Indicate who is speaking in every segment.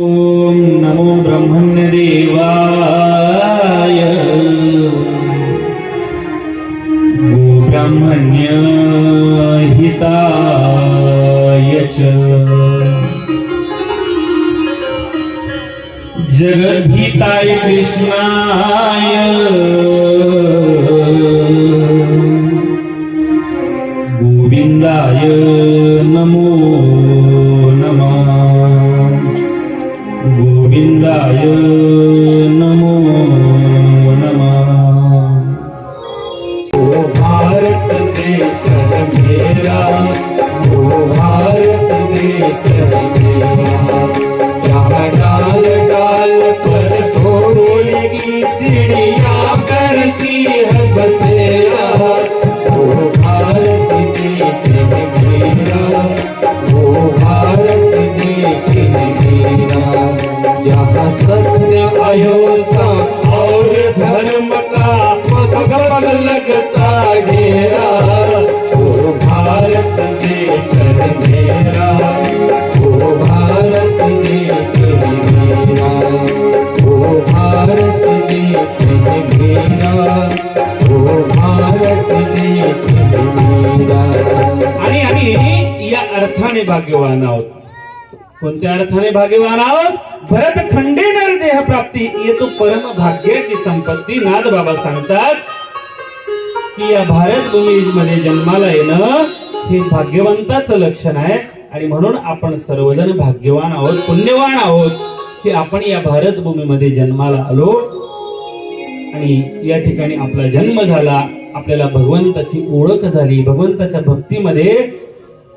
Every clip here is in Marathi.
Speaker 1: ॐ नमो ब्रह्मण्यदेवाय गोब्राह्मण्य हिताय च। जगद्धिताय कृष्णाय। गोविन्दाय भारत देश मेरा ओ भारत देश मेरा यहाँ डाल डाल पर सोने की चिड़िया करती है बसेरा ओ भारत देश मेरा ओ भारत देश मेरा यहाँ सत्य अयोध्या और धर्म का लगता घेरा ओ भारत देश मेरा ओ भारत देश मेरा। ओ भारत देश मेरा ओ भारत देश मेरा। आणि आम्ही या अर्थाने भाग्यवान आहोत. कोणत्या अर्थाने भाग्यवान आहोत? भरत खंडेनर देह प्राप्ती येतो परम भाग्याची संपत्ती. नाद बाबा सांगतात की या भारत भूमीमध्ये जन्माला येणं हे भाग्यवंताचं लक्षण आहे. आणि म्हणून आपण सर्वजण भाग्यवान आहोत पुण्यवान आहोत की आपण या भारत भूमीमध्ये जन्माला आलो. आणि या ठिकाणी आपला जन्म झाला. आपल्याला भगवंताची ओळख झाली. भगवंताच्या भक्तीमध्ये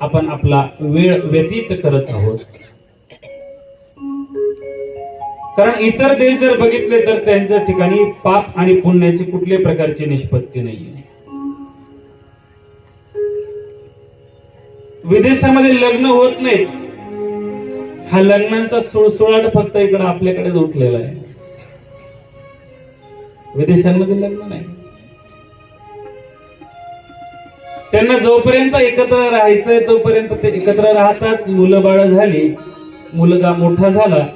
Speaker 1: आपण आपला वेळ व्यतीत करत आहोत. कारण इतर देश जर बघितले तर त्यांच्या ठिकाणी पाप आणि पुण्याची कुठल्या प्रकारची निष्पत्ती नाहीये. विदेशामध्ये लग्न होत नाहीत. हा लग्नांचा सुळसुळाट फक्त इकडे आपल्याकडेच उठलेला आहे. विदेशांमध्ये लग्न नाही. त्यांना जोपर्यंत एकत्र राहायचंय तोपर्यंत ते एकत्र राहतात. मुलं बाळ झाली मुलगा मोठा झाला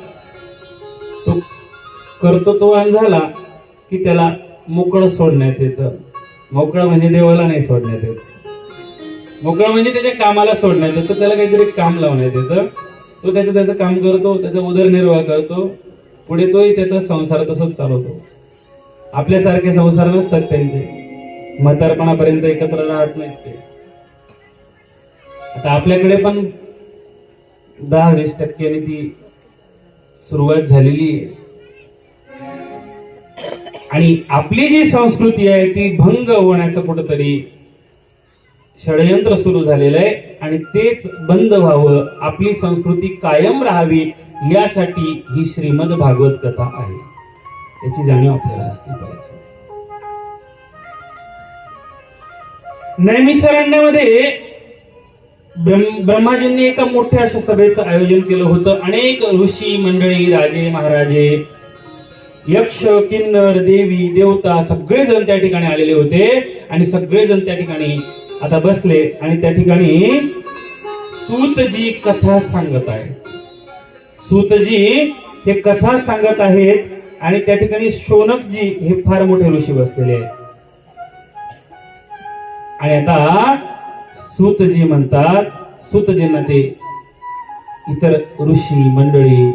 Speaker 1: तो कर्तृत्ववान झाला की त्याला मोकळं सोडण्यात येतं. मोकळं म्हणजे देवाला नाही सोडण्यात येत. मोकळं म्हणजे त्याच्या कामाला सोडण्यात येतं. त्याला काहीतरी काम लावण्यात येतं. तो त्याचं त्याचं काम करतो त्याचा उदरनिर्वाह करतो. पुढे तोही त्याचा संसार तसंच चालवतो. आपल्यासारखे संसार नसतात त्यांचे. म्हातारपणापर्यंत एकत्र राहत नाहीत ते. आता आपल्याकडे पण दहा वीस टक्क्यांनी ती सुरुवात झालेली आहे. आणि आपली जी संस्कृती आहे ती भंग होण्याचं कुठंतरी षडयंत्र सुरू झालेलं आहे. आणि तेच बंद व्हावं आपली संस्कृती कायम राहावी यासाठी ही श्रीमद भागवत कथा आहे. याची जाणीव आपल्याला असली पाहिजे. नैमिषारण्यामध्ये ब्रह्माजींनी एका मोठ्या अशा सभेचं आयोजन केलं होतं. अनेक ऋषी मंडळी राजे महाराजे यक्ष किन्नर देवी देवता सगळेजण त्या ठिकाणी आलेले होते. आणि सगळेजण त्या ठिकाणी आता बसले. आणि त्या ठिकाणी सूतजी कथा सांगत आहे सूतजी हे कथा सांगत आहेत. आणि त्या ठिकाणी शोनकजी हे फार मोठे ऋषी बसलेले आहेत. आणि आता सूतजी म्हणतात सूतजींना ते इतर ऋषी मंडळी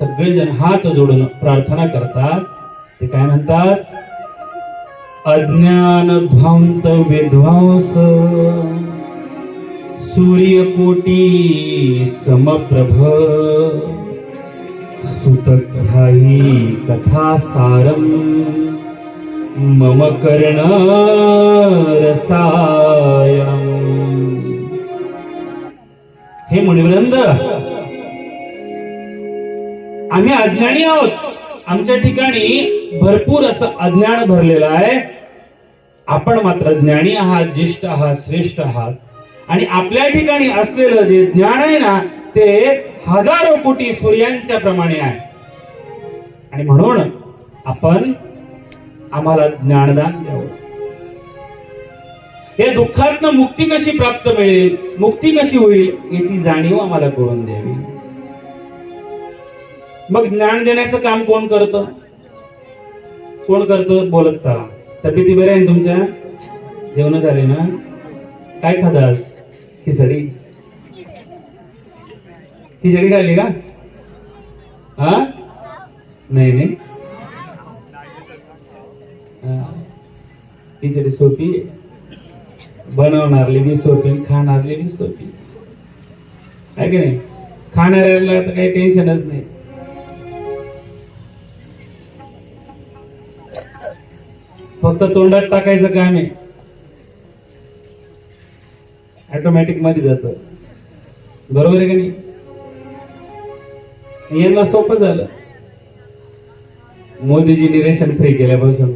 Speaker 1: सगळेजण हात जोडून प्रार्थना करतात. ते काय म्हणतात? अज्ञान ध्वंत विध्वंस सूर्यकोटी समप्रभ सुतघ्यायी कथा सारम मम कर्ण हे मुनिवृंद आम्ही अज्ञानी आहोत. आमच्या ठिकाणी भरपूर असं अज्ञान भरलेलं आहे. आपण मात्र ज्ञानी आहात ज्येष्ठ आहात श्रेष्ठ आहात. आणि आपल्या ठिकाणी असलेलं जे ज्ञान आहे ना ते हजारो कोटी सूर्यांच्या प्रमाणे आहे. आणि म्हणून आपण आम्हाला ज्ञानदान द्यावं. या दुःखातनं मुक्ती कशी प्राप्त मिळेल? मुक्ती कशी होईल? याची जाणीव आम्हाला करून द्यावी. मग ज्ञान देण्याचं काम कोण करतं? कोण करतं? बोलत चला. तब्येती बऱ्या आहे तुमच्या? जेवण झाले ना? काय खातास खिचडी. खिचडी खाल्ली का? हा? नाही नाही. खिचडी सोपी आहे. बनवणारली बी सोपी खाणारली बी सोपी आहे की नाही? खाणाऱ्याला तर काही टेन्शनच नाही. फक्त तोंडात टाकायचं काम आहे. ऑटोमॅटिकमध्ये जात. बरोबर आहे का नाही? यांना सोपं झालं. मोदीजींनी रेशन फ्री केल्यापासून.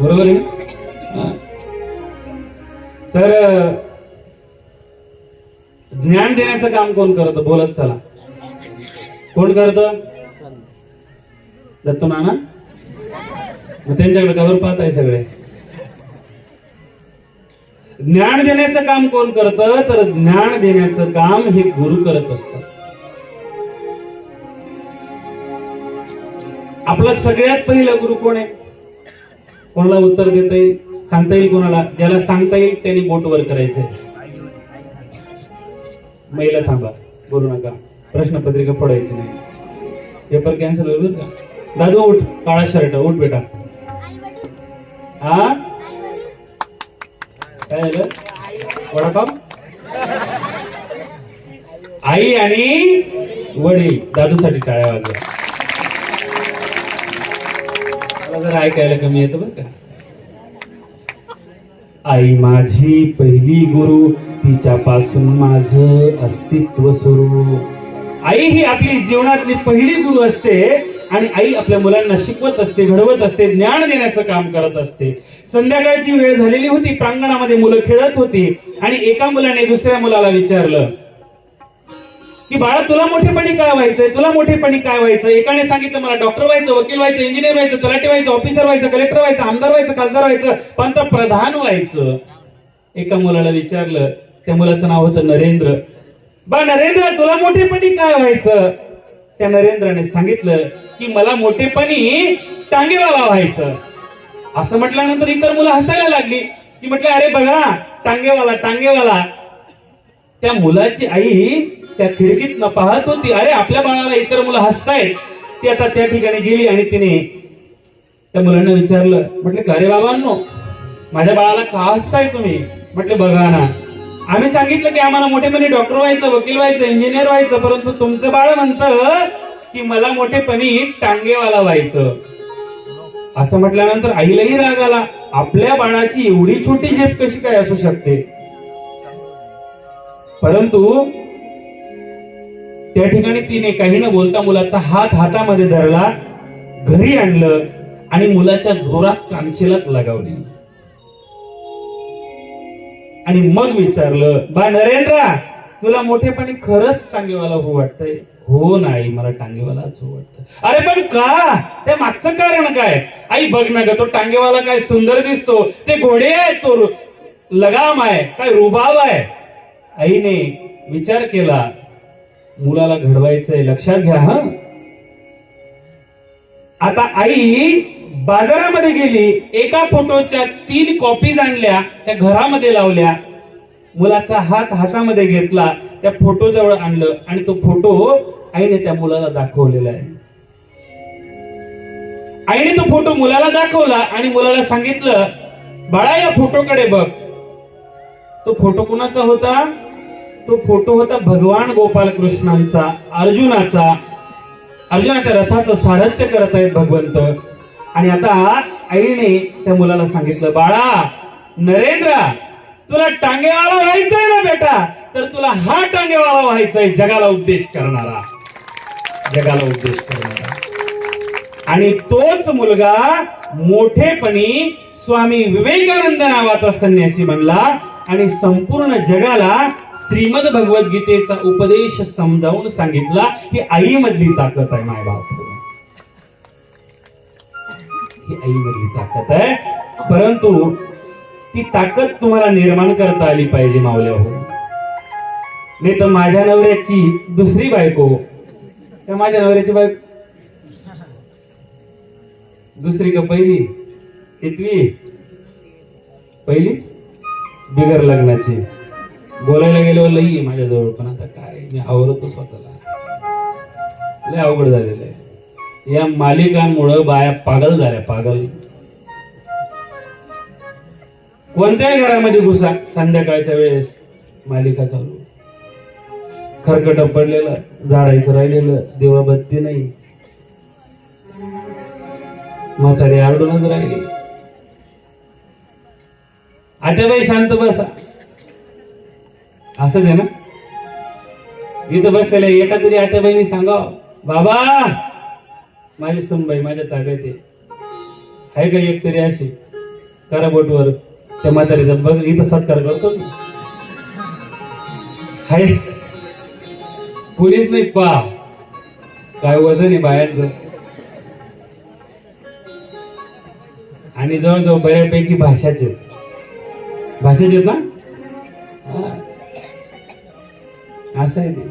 Speaker 1: बरोबर आहे हा. तर ज्ञान देण्याचं काम कोण करत? बोलत चला. कोण करत? दत्तू नाना? मग त्यांच्याकडे कवर पाहत आहे सगळे. ज्ञान देण्याचं काम कोण करतं? तर ज्ञान देण्याचं काम हे गुरु करत असतात. आपला सगळ्यात पहिला गुरु कोण आहे? कोणाला उत्तर देता येईल? सांगता येईल कोणाला? ज्याला सांगता येईल त्याने बोट वर करायचंय. महिला थांबा. बोलू नका. प्रश्नपत्रिका पडायची नाही. पेपर कॅन्सल होईल का? दादू उठ. काळा शर्ट उठ बेटा. हा? काय झालं? वडापाव? आई आणि वडील. दादूसाठी टाळ्या वाजल्या मला जरा ऐकायला कमी येतं बरं का? आई माझी पहिली गुरु तिच्यापासून माझं अस्तित्व सुरू. आई ही आपली जीवनातली पहिली गुरु असते आणि आई आपल्या मुलांना शिकवत असते घडवत असते ज्ञान देण्याचं काम करत असते. संध्याकाळची वेळ झालेली होती प्रांगणामध्ये मुलं खेळत होती आणि एका मुलाने दुसऱ्या मुलाला विचारलं की बाळा तुला मोठेपणी काय व्हायचंय? तुला मोठेपणी काय व्हायचं एकाने सांगितलं मला डॉक्टर व्हायचं वकील व्हायचं इंजिनियर व्हायचं तलाठी व्हायचं ऑफिसर व्हायचं कलेक्टर व्हायचं आमदार व्हायचं खासदार व्हायचं पंतप्रधान व्हायचं. एका मुलाला विचारलं त्या मुलाचं नाव होतं नरेंद्र. बा नरेंद्र तुला मोठेपणी काय व्हायचं? त्या नरेंद्राने सांगितलं की मला मोठेपणी टांगेवाला व्हायचं. असं म्हटल्यानंतर इतर मुलं हसायला लागली. की म्हटलं अरे बघा टांगेवाला टांगेवाला. त्या मुलाची आई त्या खिडकीत न पाहत होती. अरे आपल्या बाळाला इतर मुलं हसतायत. ती आता त्या ठिकाणी गेली आणि तिने त्या मुलांना विचारलं म्हटलं अरे बाबांनो माझ्या बाळाला का हसताय तुम्ही? म्हटले बघा ना आम्ही सांगितलं की आम्हाला मोठेपणी डॉक्टर व्हायचं वकील व्हायचं इंजिनियर व्हायचं परंतु तुमचं बाळ म्हणतं की मला मोठेपणी टांगेवाला व्हायचं. असं म्हटल्यानंतर आईलाही राग आला. आपल्या बाळाची एवढी छोटी झेप कशी काय असू शकते? परंतु त्या ठिकाणी तिने काही न बोलता मुलाचा हात हातामध्ये धरला घरी आणलं आणि मुलाच्या जोरात कानशिलात लगावली. आणि मग विचारलं बा नरेंद्र तुला मोठेपणी खरंच टांगेवाला हो वाटतंय? हो नाही मला टांगेवालाच हो वाटत. अरे पण का? त्या मागचं कारण काय? आई बघ ना ग तो टांगेवाला काय सुंदर दिसतो. ते घोडे आहेत तो लगाम आहे काय रुबाब आहे. आईने विचार केला मुलाला घडवायचंय लक्षात घ्या हा? आता आई बाजारामध्ये गेली एका फोटोच्या तीन कॉपीज आणल्या त्या घरामध्ये लावल्या. मुलाचा हात हातामध्ये घेतला त्या फोटो जवळ आणलं आणि तो फोटो आईने त्या मुलाला दाखवलेला आहे. आईने तो फोटो मुलाला दाखवला आणि मुलाला सांगितलं बाळा या फोटोकडे बघ. तो फोटो कुणाचा होता? तो फोटो होता भगवान गोपाल कृष्णांचा अर्जुनाचा. अर्जुनाच्या रथाचं सारथ्य करत आहेत भगवंत. आणि आता आईने त्या मुलाला सांगितलं बाळा नरेंद्र तुला टांगेवाला व्हायचंय ना बेटा? तर तुला हा टांगेवाला व्हायचाय जगाला उद्देश करणारा. जगाला उद्देश करणारा. आणि तोच मुलगा मोठेपणी स्वामी विवेकानंद नावाचा संन्यासी बनला. आणि संपूर्ण जगाला श्रीमद भगवद्गीतेचा उपदेश समजावून सांगितला ही आई मधली ताकद आहे माय बाप. ही आई मधली ताकद आहे. परंतु ती ताकद तुम्हाला निर्माण करता आली पाहिजे मावल्या हो. नाही तर माझ्या नवऱ्याची दुसरी बायको त्या माझ्या नवऱ्याची बायको दुसरी का पहिली? कितवी? पहिलीच? बिगर लग्नाची. बोलायला गेलो लई माझ्याजवळ पण आता काय? मी आवरतो स्वतःला. लय अवघड झालेलं आहे. या मालिकांमुळं बाया पागल झाल्या पागल. कोणत्याही घरामध्ये घुसा संध्याकाळच्या वेळेस मालिका चालू. खरकट पडलेलं झाडायचं राहिलेलं देवाबत्ती नाही. म्हातारी आरडूनच राहिली. आत्याबाई शांत बसा. असंच आहे ना? इथं बसलेल्या एका तरी आत्याबाईनी सांगा बाबा माझी सुनबाई माझ्या ताब्यात आहे. आहे का एक तरी अशी? करा बोटवर. त्या म्हातारीचा बघ इथं सत्कार करतो मी. हाय. पोलीस नाही पा. काय वजन आहे बाहेरचं आणि जवळजवळ बऱ्यापैकी भाषाचे भाषेचे आहेत ना असं आहे ते.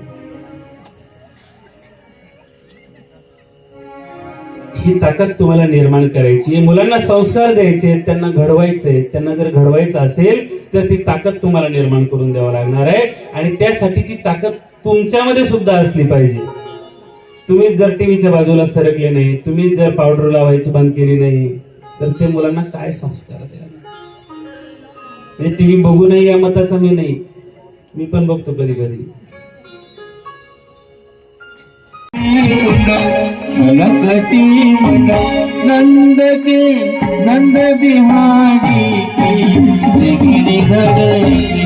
Speaker 1: ही ताकद तुम्हाला निर्माण करायची मुलांना संस्कार द्यायचे आहेत, त्यांना घडवायचे आहेत. त्यांना जर घडवायचं असेल तर ती ताकद तुम्हाला निर्माण करून द्यावं लागणार आहे. आणि त्यासाठी ती ताकद तुमच्यामध्ये सुद्धा असली पाहिजे. तुम्ही जर टीव्हीच्या बाजूला सरकले नाही तुम्ही जर पावडर लावायची बंद केली नाही तर ते मुलांना काय संस्कार द्या टीव्ही बघू नाही या मताचा मी नाही. मी पण बघतो कधी कधी.
Speaker 2: नंद के नंद बिहारी की बिहारी